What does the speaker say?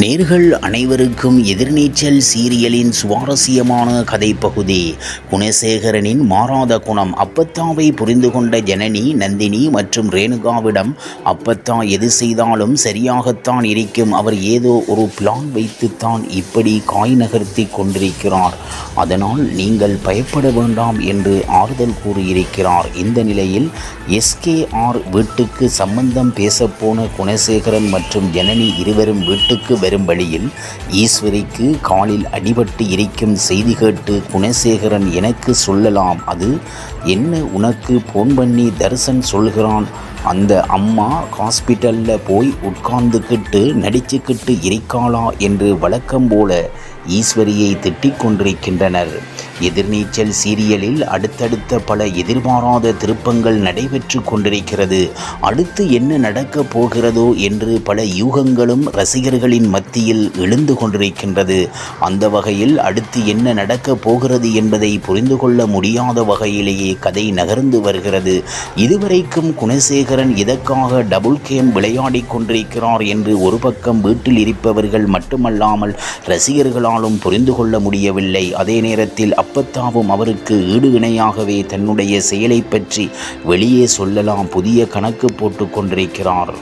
நேர்கள் அனைவருக்கும் எதிர்நீச்சல் சீரியலின் சுவாரஸ்யமான கதைப்பகுதி குணசேகரனின் மாறாத குணம். அப்பத்தாவை புரிந்து கொண்ட ஜனனி நந்தினி மற்றும் ரேணுகாவிடம் அப்பத்தா எது செய்தாலும் சரியாகத்தான் இருக்கும். அவர் ஏதோ ஒரு பிளான் வைத்துத்தான் இப்படி காய் நகர்த்தி கொண்டிருக்கிறார். அதனால் நீங்கள் பயப்பட வேண்டாம் என்று ஆறுதல் கூறியிருக்கிறார். இந்த நிலையில் எஸ்கேஆர் வீட்டுக்கு சம்பந்தம் பேசப்போன குணசேகரன் மற்றும் ஜனனி இருவரும் வீட்டுக்கு வரும் வழியில் ஈஸ்வரிக்கு காலில் அடிபட்டு இருக்கும் செய்தி கேட்டு குணசேகரன் எனக்கு சொல்லலாம். அது என்ன உனக்கு போன் பண்ணி தரிசன் சொல்கிறான்? அந்த அம்மா ஹாஸ்பிட்டலில் போய் உட்கார்ந்துக்கிட்டு நடிச்சுக்கிட்டு இருக்காளா? என்று வழக்கம் போல ஈஸ்வரியை திட்டிக் கொண்டிருக்கின்றனர். எதிர்நீச்சல் சீரியலில் அடுத்தடுத்த பல எதிர்பாராத திருப்பங்கள் நடைபெற்று கொண்டிருக்கிறது. அடுத்து என்ன நடக்கப் போகிறதோ என்று பல யூகங்களும் ரசிகர்களின் மத்தியில் எழுந்து கொண்டிருக்கின்றது. அந்த வகையில் அடுத்து என்ன நடக்கப் போகிறது என்பதை புரிந்து கொள்ள முடியாத வகையிலேயே கதை நகர்ந்து வருகிறது. இதுவரைக்கும் குணசேகரன் இதற்காக டபுள் கேம் விளையாடிக் கொண்டிருக்கிறார் என்று ஒரு பக்கம் வீட்டில் இருப்பவர்கள் மட்டுமல்லாமல் ரசிகர்களாலும் புரிந்து கொள்ள முடியவில்லை. அதே நேரத்தில் அப்பத்தாவும் அவருக்கு ஈடு இணையாகவே தன்னுடைய செயலை பற்றி வெளியே சொல்லலாம் புதிய கணக்கு போட்டு கொண்டிருக்கிறார்.